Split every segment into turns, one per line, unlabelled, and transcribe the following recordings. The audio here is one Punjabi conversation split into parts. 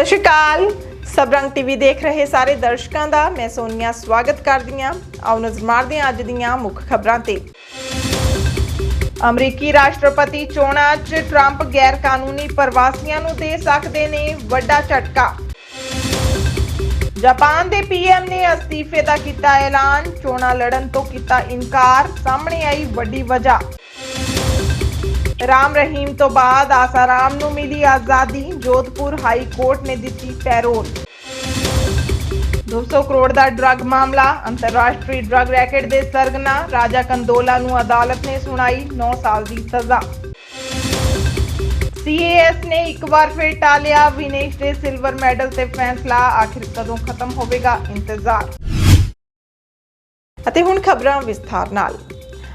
ਸਤਿ ਸ਼੍ਰੀ ਅਕਾਲ। ਸਬਰੰਗ ਟੀਵੀ ਦੇਖ ਰਹੇ ਸਾਰੇ ਦਰਸ਼ਕਾਂ ਦਾ। ਮੈਂ ਸੋਨੀਆ, ਸਵਾਗਤ ਕਰਦੀ ਹਾਂ। ਆਓ ਨਜ਼ਰ ਮਾਰਦੇ ਹਾਂ ਅੱਜ ਦੀਆਂ ਮੁੱਖ ਖਬਰਾਂ ਤੇ। ਅਮਰੀਕੀ ਰਾਸ਼ਟਰਪਤੀ ਚੋਣਾਂ 'ਚ ਟਰੰਪ ਗੈਰ ਕਾਨੂੰਨੀ ਪ੍ਰਵਾਸੀਆਂ ਨੂੰ ਦੇ ਸਕਦੇ ਨੇ ਵੱਡਾ ਝਟਕਾ। ਜਾਪਾਨ ਦੇ ਪੀਐਮ ਨੇ ਅਸਤੀਫੇ ਦਾ ਕੀਤਾ ਐਲਾਨ। ਚੋਣਾਂ ਲੜਨ ਤੋਂ ਕੀਤਾ ਇਨਕਾਰ। ਸਾਹਮਣੇ ਆਈ ਵੱਡੀ ਵਜ੍ਹਾ। ਰਾਮ ਰਹੀਮ ਤੋਂ ਬਾਅਦ ਆਸਾਰਾਮ ਨੂੰ ਮਿਲੀ ਆਜ਼ਾਦੀ, ਜੋਧਪੁਰ ਹਾਈ ਕੋਰਟ ਨੇ ਦਿੱਤੀ ਪੈਰੋਲ। 200 ਕਰੋੜ ਦਾ ਡਰੱਗ ਮਾਮਲਾ, ਅੰਤਰਰਾਸ਼ਟਰੀ ਡਰੱਗ ਰੈਕੇਟ ਦੇ ਸਰਗਨਾ, ਰਾਜਾ ਕੰਦੋਲਾ ਨੂੰ ਅਦਾਲਤ ਨੇ ਸੁਣਾਈ 9 ਸਾਲ ਦੀ ਸਜ਼ਾ। ਸੀਏਐਸ ਨੇ ਇੱਕ ਵਾਰ ਫਿਰ ਟਾਲਿਆ, ਵਿਨੇਸ਼ ਦੇ ਸਿਲਵਰ ਮੈਡਲ ਤੇ ਫੈਸਲਾ, ਆਖਿਰ ਕਦੋਂ ਖਤਮ ਹੋਵੇਗਾ ਇੰਤਜ਼ਾਰ? ਅਤੇ ਹੁਣ ਖਬਰਾਂ ਵਿਸਥਾਰ ਨਾਲ।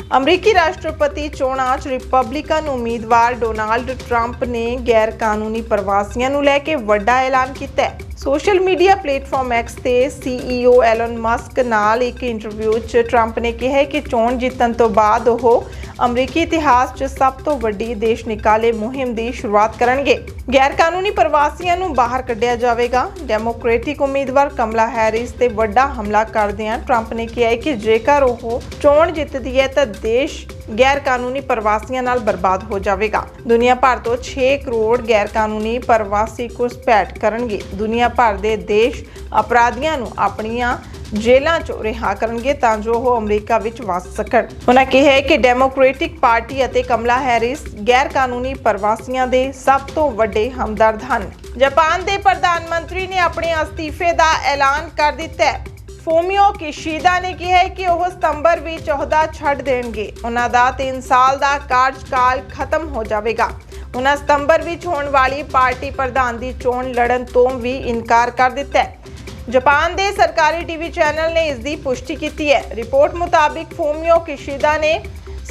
ਅਮਰੀਕੀ ਰਾਸ਼ਟਰਪਤੀ ਚੋਣਾਂ 'ਚ ਰਿਪਬਲਿਕਨ ਉਮੀਦਵਾਰ ਡੋਨਾਲਡ ਟਰੰਪ ਨੇ ਗੈਰ ਕਾਨੂੰਨੀ ਪ੍ਰਵਾਸੀਆਂ ਨੂੰ ਲੈ ਕੇ ਵੱਡਾ ਐਲਾਨ ਕੀਤਾ ਹੈ। ਸੋਸ਼ਲ ਮੀਡੀਆ ਪਲੇਟਫਾਰਮ X ਤੇ CEO ਐਲਨ ਮਸਕ ਨਾਲ ਇੱਕ ਇੰਟਰਵਿਊ 'ਚ ਟਰੰਪ ਨੇ ਕਿਹਾ ਕਿ ਚੋਣ ਜਿੱਤਣ ਤੋਂ ਬਾਅਦ ਉਹ ਅਮਰੀਕੀ ਇਤਿਹਾਸ 'ਚ ਸਭ ਤੋਂ ਵੱਡੀ ਦੇਸ਼ ਨਿਕਾਲੇ ਮੁਹਿੰਮ ਦੀ ਸ਼ੁਰੂਆਤ ਕਰਨਗੇ। ਗੈਰ ਕਾਨੂੰਨੀ ਪ੍ਰਵਾਸੀਆਂ ਨੂੰ ਬਾਹਰ ਕੱਢਿਆ ਜਾਵੇਗਾ। ਡੈਮੋਕ੍ਰੈਟਿਕ ਉਮੀਦਵਾਰ ਕਮਲਾ ਹੈਰਿਸ ਤੇ ਵੱਡਾ ਹਮਲਾ ਕਰਦਿਆਂ ਟਰੰਪ ਨੇ ਕਿਹਾ ਕਿ ਜੇਕਰ ਉਹ ਚੋਣ ਜਿੱਤਦੀ ਹੈ ਤਾਂ ਦੇਸ਼ ਗੈਰ ਕਾਨੂੰਨੀ ਪ੍ਰਵਾਸੀਆਂ ਨਾਲ ਬਰਬਾਦ ਹੋ ਜਾਵੇਗਾ। ਦੁਨੀਆ ਭਰ ਤੋਂ 6 ਕਰੋੜ ਗੈਰ ਕਾਨੂੰਨੀ ਪ੍ਰਵਾਸੀ ਘੁਸਪੈਠ ਕਰਨਗੇ। ਦੁਨੀਆ ਭਰ ਦੇ ਦੇਸ਼ ਅਪਰਾਧੀਆਂ ਨੂੰ ਆਪਣੀਆਂ ਜੇਲ੍ਹਾਂ ਚੋਂ ਰਿਹਾ ਕਰਨਗੇ ਤਾਂ ਜੋ ਉਹ ਅਮਰੀਕਾ ਵਿੱਚ ਵਸ ਸਕਣ। ਉਹਨਾਂ ਕਿਹਾ ਕਿ ਡੈਮੋਕ੍ਰੈਟਿਕ ਪਾਰਟੀ ਅਤੇ ਕਮਲਾ ਹੈਰਿਸ ਗੈਰ ਕਾਨੂੰਨੀ ਪ੍ਰਵਾਸੀਆਂ ਦੇ ਸਭ ਤੋਂ ਵੱਡੇ ਹਮਦਰਦ ਹਨ। ਜਾਪਾਨ ਦੇ ਪ੍ਰਧਾਨ ਮੰਤਰੀ ਨੇ ਆਪਣੇ ਅਸਤੀਫੇ ਦਾ ਐਲਾਨ ਕਰ ਦਿੱਤਾ ਹੈ। ਫੋਮੀਓ ਕਿਸ਼ੀਦਾ ਨੇ ਕਿਹਾ ਹੈ ਕਿ ਉਹ ਸਤੰਬਰ ਵਿੱਚ ਅਹੁਦਾ ਛੱਡ ਦੇਣਗੇ। ਉਹਨਾਂ ਦਾ 3 ਸਾਲ ਦਾ ਕਾਰਜਕਾਲ ਖਤਮ ਹੋ ਜਾਵੇਗਾ। ਉਹਨਾਂ ਸਤੰਬਰ ਵਿੱਚ ਹੋਣ ਵਾਲੀ ਪਾਰਟੀ ਪ੍ਰਧਾਨ ਦੀ ਚੋਣ ਲੜਨ ਤੋਂ ਵੀ ਇਨਕਾਰ ਕਰ ਦਿੱਤਾ ਹੈ। ਜਾਪਾਨ ਦੇ ਸਰਕਾਰੀ ਟੀਵੀ ਚੈਨਲ ਨੇ ਇਸ ਦੀ ਪੁਸ਼ਟੀ ਕੀਤੀ ਹੈ। ਰਿਪੋਰਟ ਮੁਤਾਬਿਕ ਫੋਮੀਓ ਕਿਸ਼ੀਦਾ ਨੇ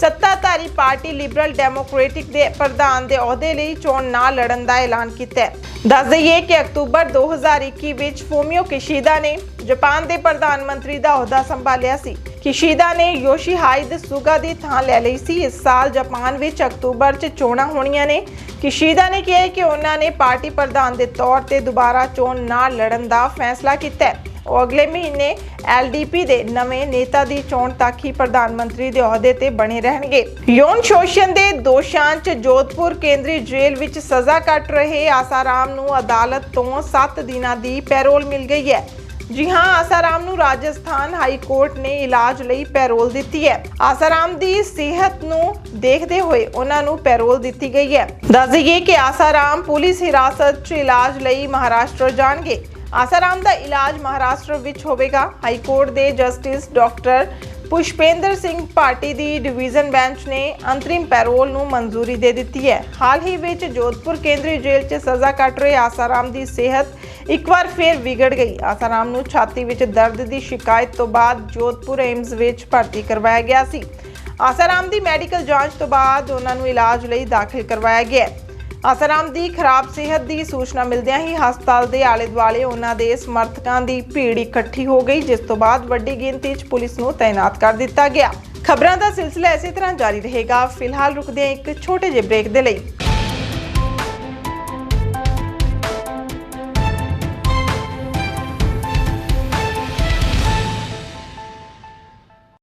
ਸੱਤਾਧਾਰੀ ਪਾਰਟੀ ਲਿਬਰਲ ਡੈਮੋਕ੍ਰੈਟਿਕ ਦੇ ਪ੍ਰਧਾਨ ਦੇ ਅਹੁਦੇ ਲਈ ਚੋਣ ਨਾ ਲੜਨ ਦਾ ਐਲਾਨ ਕੀਤਾ ਹੈ। ਦੱਸ ਦਈਏ ਕਿ ਅਕਤੂਬਰ 2021 ਵਿੱਚ ਫੋਮੀਓ ਕਿਸ਼ੀਦਾ ਨੇ ਜਾਪਾਨ ਦੇ ਪ੍ਰਧਾਨ ਮੰਤਰੀ ਦਾ ਅਹੁਦਾ ਸੰਭਾਲਿਆ ਸੀ। ਕਿਸ਼ੀਦਾ ਨੇ ਯੋਸ਼ੀਹਾਈਦ ਸੁਗਾ ਦੀ ਥਾਂ ਲੈ ਲਈ ਸੀ। ਇਸ ਸਾਲ ਜਾਪਾਨ ਵਿੱਚ ਅਕਤੂਬਰ 'ਚ ਚੋਣਾਂ ਹੋਣੀਆਂ ਨੇ। ਕਿਸ਼ੀਦਾ ਨੇ ਕਿਹਾ ਕਿ ਉਹਨਾਂ ਨੇ ਪਾਰਟੀ ਪ੍ਰਧਾਨ ਦੇ ਤੌਰ ਤੇ ਦੁਬਾਰਾ ਚੋਣ ਨਾ ਲੜਨ ਦਾ ਫੈਸਲਾ ਕੀਤਾ ਹੈ। ਉਹ ਅਗਲੇ ਮਹੀਨੇ ਐਲਡੀਪੀ ਦੇ ਨਵੇਂ ਨੇਤਾ ਦੀ ਚੋਣ ਤੱਕ ਹੀ ਪ੍ਰਧਾਨ ਮੰਤਰੀ ਦੇ ਅਹੁਦੇ ਤੇ ਬਣੇ ਰਹਿਣਗੇ। ਯੋਨ ਸ਼ੋਸ਼ਣ ਦੇ ਦੋਸ਼ਾਂ 'ਚ ਜੋਧਪੁਰ ਕੇਂਦਰੀ ਜੇਲ੍ਹ ਵਿੱਚ ਸਜ਼ਾ ਕੱਟ ਰਹੇ ਆਸਾਰਾਮ ਨੂੰ ਅਦਾਲਤ ਤੋਂ 7 ਦਿਨਾਂ ਦੀ ਪੈਰੋਲ ਮਿਲ ਗਈ ਹੈ। ਜੀ ਹਾਂ, ਆਸਾਰਾਮ ਨੂੰ ਰਾਜਸਥਾਨ ਹਾਈ ਕੋਰਟ ਨੇ ਇਲਾਜ ਲਈ ਪੈਰੋਲ ਦਿੱਤੀ ਹੈ। ਆਸਾਰਾਮ ਦੀ ਸਿਹਤ ਨੂੰ ਦੇਖਦੇ ਹੋਏ ਉਹਨਾਂ ਨੂੰ ਪੈਰੋਲ ਦਿੱਤੀ ਗਈ ਹੈ। ਦੱਸ ਦਈਏ ਕਿ ਆਸਾਰਾਮ ਪੁਲਿਸ ਹਿਰਾਸਤ 'ਚ ਇਲਾਜ ਲਈ ਮਹਾਰਾਸ਼ਟਰ ਜਾਣਗੇ। ਆਸਾਰਾਮ ਦਾ ਇਲਾਜ ਮਹਾਰਾਸ਼ਟਰ ਵਿੱਚ ਹੋਵੇਗਾ। ਹਾਈ ਕੋਰਟ ਦੇ ਜਸਟਿਸ ਡਾਕਟਰ ਪੁਸ਼ਪੇਂਦਰ ਸਿੰਘ ਪਾਰਟੀ ਦੀ ਡਿਵੀਜ਼ਨ ਬੈਂਚ ਨੇ ਅੰਤਰਿਮ ਪੈਰੋਲ ਨੂੰ ਮਨਜ਼ੂਰੀ ਦੇ ਦਿੱਤੀ ਹੈ। ਹਾਲ ਹੀ ਵਿੱਚ ਜੋਧਪੁਰ ਕੇਂਦਰੀ ਜੇਲ੍ਹ 'ਚ ਸਜ਼ਾ ਕੱਟ ਰਹੇ ਆਸਾਰਾਮ ਦੀ ਸਿਹਤ ਇੱਕ ਵਾਰ ਫਿਰ ਵਿਗੜ ਗਈ। ਆਸਾਰਾਮ ਨੂੰ ਛਾਤੀ ਵਿੱਚ ਦਰਦ ਦੀ ਸ਼ਿਕਾਇਤ ਤੋਂ ਬਾਅਦ ਜੋਧਪੁਰ ਏਮਸ ਵਿੱਚ ਭਰਤੀ ਕਰਵਾਇਆ ਗਿਆ ਸੀ। ਆਸਾਰਾਮ ਦੀ ਮੈਡੀਕਲ ਜਾਂਚ ਤੋਂ ਬਾਅਦ ਉਹਨਾਂ ਨੂੰ ਇਲਾਜ ਲਈ ਦਾਖਲ ਕਰਵਾਇਆ ਗਿਆ ਹੈ ਆਸਾਰਾਮ ਦੀ ਖਰਾਬ ਸਿਹਤ ਦੀ ਸੂਚਨਾ ਮਿਲਦਿਆਂ ਹੀ ਹਸਪਤਾਲ ਦੇ ਆਲੇ ਦੁਆਲੇ ਉਹਨਾਂ ਦੇ ਸਮਰਥਕਾਂ ਦੀ ਭੀੜ ਇਕੱਠੀ ਹੋ ਗਈ, ਜਿਸ ਤੋਂ ਬਾਅਦ ਵੱਡੀ ਗਿਣਤੀ 'ਚ ਪੁਲਿਸ ਨੂੰ ਤਾਇਨਾਤ ਕਰ ਦਿੱਤਾ ਗਿਆ। ਖਬਰਾਂ ਦਾ ਸਿਲਸਿਲਾ ਇਸੇ ਤਰ੍ਹਾਂ ਜਾਰੀ ਰਹੇਗਾ। ਫਿਲਹਾਲ ਰੁਕਦੇ ਹਾਂ ਇੱਕ ਛੋਟੇ ਜਿਹੇ ਬ੍ਰੇਕ ਦੇ ਲਈ।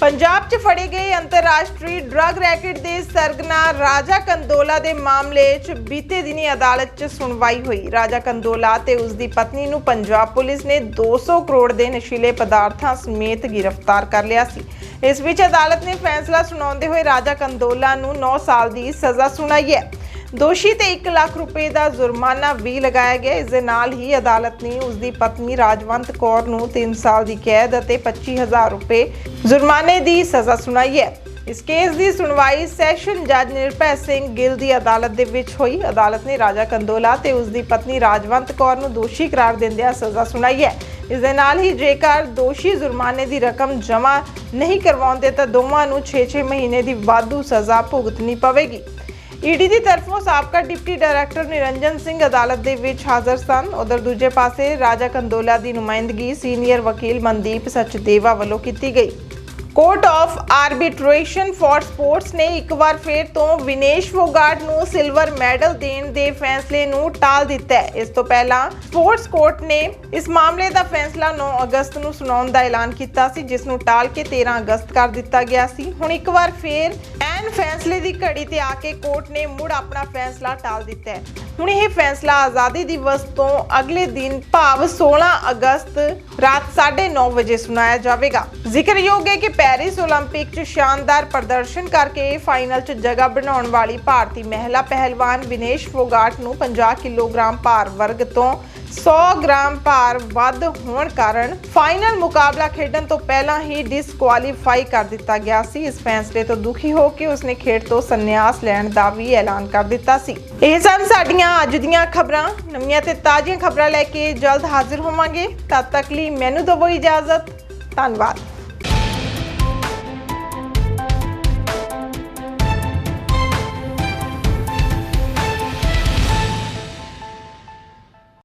ਪੰਜਾਬ 'ਚ ਫੜੇ ਗਏ ਅੰਤਰਰਾਸ਼ਟਰੀ ਡਰੱਗ ਰੈਕੇਟ ਦੇ ਸਰਗਨਾ ਰਾਜਾ ਕੰਦੋਲਾ ਦੇ ਮਾਮਲੇ 'ਚ ਬੀਤੇ ਦਿਨੀ ਅਦਾਲਤ 'ਚ ਸੁਣਵਾਈ ਹੋਈ। ਰਾਜਾ ਕੰਦੋਲਾ ਤੇ ਉਸ ਦੀ ਪਤਨੀ ਨੂੰ ਪੰਜਾਬ ਪੁਲਿਸ ਨੇ 200 ਕਰੋੜ ਦੇ ਨਸ਼ੀਲੇ ਪਦਾਰਥਾਂ ਸਮੇਤ ਗ੍ਰਿਫਤਾਰ ਕਰ ਲਿਆ ਸੀ। ਇਸ ਵਿੱਚ ਅਦਾਲਤ ਨੇ ਫੈਸਲਾ ਸੁਣਾਉਂਦੇ ਹੋਏ ਰਾਜਾ ਕੰਦੋਲਾ ਨੂੰ 9 ਸਾਲ ਦੀ ਸਜ਼ਾ ਸੁਣਾਈ ਹੈ। ਦੋਸ਼ੀ ਤੇ 1 ਲੱਖ ਰੁਪਏ ਦਾ ਜੁਰਮਾਨਾ ਵੀ ਲਗਾਇਆ ਗਿਆ। ਇਸ ਦੇ ਨਾਲ ਹੀ ਅਦਾਲਤ ਨੇ ਉਸ ਦੀ ਪਤਨੀ ਰਾਜਵੰਤ ਕੌਰ ਨੂੰ 3 ਸਾਲ ਦੀ ਕੈਦ ਅਤੇ 25000 ਰੁਪਏ ਜੁਰਮਾਨੇ ਦੀ ਸਜ਼ਾ ਸੁਣਾਈ ਹੈ। ਇਸ ਕੇਸ ਦੀ ਸੁਣਵਾਈ ਸੈਸ਼ਨ ਜੱਜ ਨਿਰਭੈ ਸਿੰਘ ਗਿੱਲ ਦੀ ਅਦਾਲਤ ਦੇ ਵਿੱਚ ਹੋਈ। ਅਦਾਲਤ ਨੇ ਰਾਜਾ ਕੰਦੋਲਾ ਤੇ ਉਸ ਦੀ ਪਤਨੀ ਰਾਜਵੰਤ ਕੌਰ ਨੂੰ ਦੋਸ਼ੀ ਕਰਾਰ ਦਿੰਦਿਆਂ ਸਜ਼ਾ ਸੁਣਾਈ ਹੈ। ਇਸ ਦੇ ਨਾਲ ਹੀ ਜੇਕਰ ਦੋਸ਼ੀ ਜੁਰਮਾਨੇ ਦੀ ਰਕਮ ਜਮ੍ਹਾਂ ਨਹੀਂ ਕਰਵਾਉਂਦੇ ਤਾਂ ਦੋਵਾਂ ਨੂੰ 6-6 ਮਹੀਨੇ ਦੀ ਵਾਧੂ ਸਜ਼ਾ ਭੁਗਤਣੀ ਪਵੇਗੀ। ਈਡੀ ਦੀ ਤਰਫੋਂ ਸਾਬਕਾ ਡਿਪਟੀ ਡਾਇਰੈਕਟਰ ਨਿਰੰਜਨ ਸਿੰਘ ਅਦਾਲਤ ਦੇ ਵਿੱਚ ਹਾਜ਼ਰ ਸਨ। ਉਧਰ ਦੂਜੇ ਪਾਸੇ ਰਾਜਾ ਕੰਦੋਲਾ ਦੀ ਨੁਮਾਇੰਦਗੀ ਸੀਨੀਅਰ ਵਕੀਲ ਮਨਦੀਪ ਸਚਦੇਵਾ ਵੱਲੋਂ ਕੀਤੀ ਗਈ। Court of arbitration for sports ਨੇ ਇੱਕ ਵਾਰ ਫੇਰ ਤੋਂ ਵਿਨੇਸ਼ ਫੋਗਾਟ ਨੂੰ ਸਿਲਵਰ ਮੈਡਲ ਦੇਣ ਦੇ ਫੈਸਲੇ ਨੂੰ ਟਾਲ ਦਿੱਤਾ ਹੈ। ਇਸ ਤੋਂ ਪਹਿਲਾਂ ਸਪੋਰਟਸ ਕੋਰਟ ਨੇ ਇਸ ਮਾਮਲੇ ਦਾ ਫੈਸਲਾ 9 ਅਗਸਤ ਨੂੰ ਸੁਣਾਉਣ ਦਾ ਐਲਾਨ ਕੀਤਾ ਸੀ, ਜਿਸ ਨੂੰ ਟਾਲ ਕੇ 13 ਅਗਸਤ ਕਰ ਦਿੱਤਾ ਗਿਆ ਸੀ। ਹੁਣ ਇੱਕ ਵਾਰ ਫੇਰ ਐਨ ਫੈਸਲੇ ਦੀ ਘੜੀ ਤੇ ਆ ਕੇ ਕੋਰਟ ਨੇ ਮੁੜ ਆਪਣਾ ਫੈਸਲਾ ਟਾਲ ਦਿੱਤਾ ਹੈ। ਹੁਣ ਇਹ ਫੈਸਲਾ ਆਜ਼ਾਦੀ ਦਿਵਸ ਤੋਂ ਅਗਲੇ ਦਿਨ ਭਾਵ 16 ਅਗਸਤ ਰਾਤ 9:30 ਵਜੇ ਸੁਣਾਇਆ ਜਾਵੇਗਾ ਜ਼ਿਕਰਯੋਗ ਹੈ ਕਿ ਪੈਰਿਸ 올림픽 'ਚ ਸ਼ਾਨਦਾਰ ਪ੍ਰਦਰਸ਼ਨ ਕਰਕੇ ਫਾਈਨਲ 'ਚ ਜਗ੍ਹਾ ਬਣਾਉਣ ਵਾਲੀ ਭਾਰਤੀ ਮਹਿਲਾ ਪਹਿਲਵਾਨ ਵਿਨੇਸ਼ ਫੋਗਾਟ ਨੂੰ 50 ਕਿਲੋਗ੍ਰਾਮ ਭਾਰ ਵਰਗ ਤੋਂ 100 ਗ੍ਰਾਮ ਭਾਰ ਵੱਧ ਹੋਣ ਕਾਰਨ ਫਾਈਨਲ ਮੁਕਾਬਲਾ ਖੇਡਣ ਤੋਂ ਪਹਿਲਾਂ ਹੀ ਡਿਸਕੁਆਲੀਫਾਈ ਕਰ ਦਿੱਤਾ ਗਿਆ ਸੀ। ਇਸ ਫੈਸਲੇ ਤੋਂ ਦੁਖੀ ਹੋ ਕੇ ਉਸਨੇ ਖੇਡ ਤੋਂ ਸੰਨਿਆਸ ਲੈਣ ਦਾ ਵੀ ਐਲਾਨ ਕਰ ਦਿੱਤਾ ਸੀ। ਇਹ ਸਨ ਸਾਡੀਆਂ ਅੱਜ ਦੀਆਂ ਖਬਰਾਂ। ਨਵੀਆਂ ਤੇ ਤਾਜ਼ੀਆਂ ਖਬਰਾਂ ਲੈ ਕੇ ਜਲਦ ਹਾਜ਼ਰ ਹੋਵਾਂਗੇ। ਤਦ ਤੱਕ ਲਈ ਮੈਨੂੰ ਦਿਓ ਇਜਾਜ਼ਤ। ਧੰਨਵਾਦ।